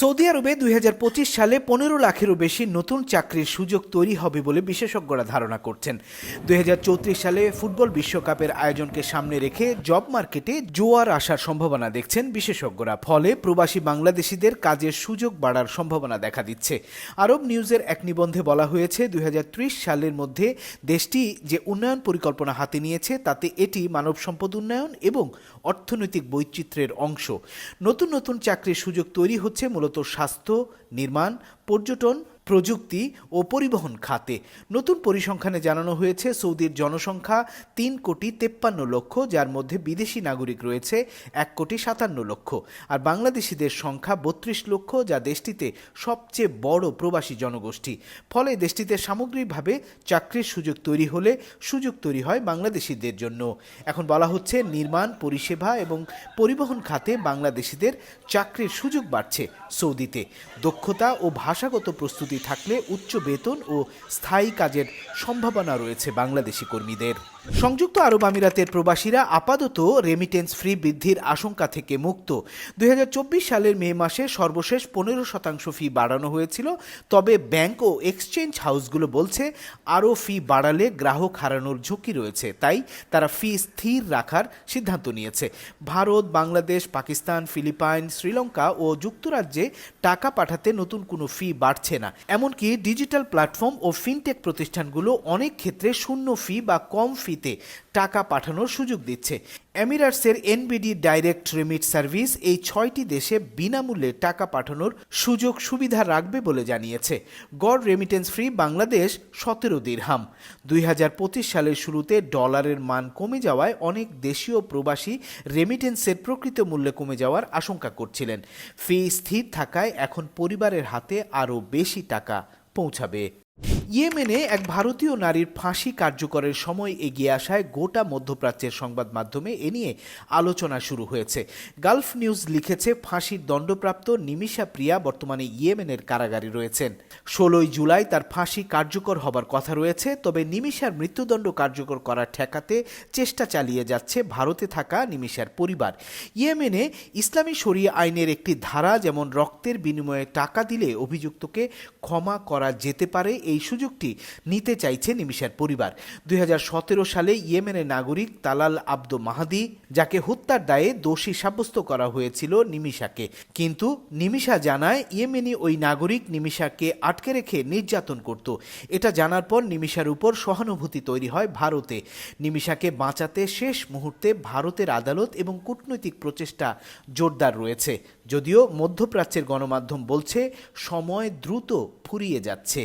Saudi আরবে দুই হাজার পঁচিশ সালে পনেরো লাখেরও বেশি নতুন চাকরির সুযোগ তৈরি হবে বলে বিশেষজ্ঞরা ধারণা করছেন। দুই হাজার চৌত্রিশ সালে ফুটবল বিশ্বকাপের আয়োজনকে সামনে রেখে জব মার্কেটে জোয়ার আসার সম্ভাবনা দেখছেন বিশেষজ্ঞরা। ফলে প্রবাসী বাংলাদেশিদের কাজের সুযোগ বাড়ার সম্ভাবনা দেখা দিচ্ছে। আরব নিউজের এক নিবন্ধে বলা হয়েছে, দুই হাজার ত্রিশ সালের মধ্যে দেশটি যে উন্নয়ন পরিকল্পনা হাতে নিয়েছে, তাতে এটি মানব সম্পদ উন্নয়ন এবং অর্থনৈতিক বৈচিত্র্যের অংশ। নতুন নতুন চাকরির সুযোগ তৈরি হচ্ছে মূলত স্বাস্থ্য নির্মাণ পর্যটন প্রযুক্তি ও পরিবহন খাতে। নতুন পরিসংখ্যানে জানানো হয়েছে, সৌদির জনসংখ্যা তিন কোটি তেপ্পান্ন লক্ষ, যার মধ্যে বিদেশি নাগরিক রয়েছে এক কোটি সাতান্ন লক্ষ। আর বাংলাদেশিদের সংখ্যা বত্রিশ লক্ষ, যা দেশটিতে সবচেয়ে বড় প্রবাসী জনগোষ্ঠী। ফলে দেশটিতে সামগ্রিকভাবে চাকরির সুযোগ তৈরি হলে সুযোগ তৈরি হয় বাংলাদেশিদের জন্য। এখন বলা হচ্ছে, নির্মাণ, পরিষেবা এবং পরিবহন খাতে বাংলাদেশিদের চাকরির সুযোগ বাড়ছে সৌদিতে। দক্ষতা ও ভাষাগত প্রস্তুতি থাকলে উচ্চ বেতন ও স্থায়ী কাজের সম্ভাবনা রয়েছে বাংলাদেশি কর্মীদের। সংযুক্ত আরব আমিরাতের প্রবাসীরা আপাতত রেমিটেন্স ফ্রি বৃদ্ধির আশঙ্কা থেকে মুক্ত। দুই হাজার চব্বিশ সালের মে মাসে সর্বশেষ পনেরো শতাংশ ফি বাড়ানো হয়েছিল। তবে ব্যাংক ও এক্সচেঞ্জ হাউসগুলো বলছে, আরও ফি বাড়ালে গ্রাহক হারানোর ঝুঁকি রয়েছে। তাই তারা ফি স্থির রাখার সিদ্ধান্ত নিয়েছে। ভারত, বাংলাদেশ, পাকিস্তান, ফিলিপাইন, শ্রীলঙ্কা ও যুক্তরাজ্যে টাকা পাঠাতে নতুন কোনো ফি বাড়ছে না। এমনকি ডিজিটাল প্ল্যাটফর্ম ও ফিনটেক প্রতিষ্ঠানগুলো অনেক ক্ষেত্রে শূন্য ফি বা কম ফিতে টাকা পাঠানোর সুযোগ দিচ্ছে। এমিরাটসের এনবিডি ডাইরেক্ট রেমিট সার্ভিস এই ছয়টি দেশে বিনামূল্যে টাকা পাঠানোর সুযোগ সুবিধা রাখবে বলে জানিয়েছে। গড় রেমিটেন্স ফ্রি বাংলাদেশ সতেরো দিরহাম। দুই হাজার পঁচিশ সালের শুরুতে ডলারের মান কমে যাওয়ায় অনেক দেশীয় প্রবাসী রেমিটেন্সের প্রকৃত মূল্যে কমে যাওয়ার আশঙ্কা করছিলেন। ফি স্থির থাকায় এখন পরিবারের হাতে আরও বেশি টাকা পৌঁছাবে। ইয়েমেনে এক ভারতীয় নারীর ফাঁসি কার্যকরের সময় এগিয়ে আসায় গোটা মধ্যপ্রাচ্যের সংবাদ মাধ্যমে এ নিয়ে আলোচনা শুরু হয়েছে। গালফ নিউজ লিখেছে, ফাঁসির দণ্ডপ্রাপ্ত নিমিষা প্রিয়া বর্তমানে ইয়েমেনের কারাগারে রয়েছেন। ষোলোই জুলাই তার ফাঁসি কার্যকর হবার কথা রয়েছে, তবে নিমিষার মৃত্যুদণ্ড কার্যকর করা ঠেকাতে চেষ্টা চালিয়ে যাচ্ছে ভারতে থাকা নিমিষার পরিবার। ইয়েমেনে ইসলামী শরিয়া আইনের একটি ধারা যেমন রক্তের বিনিময়ে টাকা দিলে অভিযুক্তকে ক্ষমা করা যেতে পারে, এই সুযোগটি নিতে চাইছে নিমিষার পরিবার। দুই হাজার সতেরো সালে ইয়েমেনের নাগরিক তালাল আব্দু মাহাদি, যাকে হত্যার দায়ে দোষী সাব্যস্ত করা হয়েছিল নিমিষাকে। কিন্তু নিমিষা জানায়, ইয়েমেনি ওই নাগরিক নিমিষাকে আটকে রেখে নির্যাতন করত। এটা জানার পর নিমিষার উপর সহানুভূতি তৈরি হয় ভারতে। নিমিষাকে বাঁচাতে শেষ মুহূর্তে ভারতের আদালত এবং কূটনৈতিক প্রচেষ্টা জোরদার রয়েছে। যদিও মধ্যপ্রাচ্যের গণমাধ্যম বলছে, সময় দ্রুত ফুরিয়ে যাচ্ছে।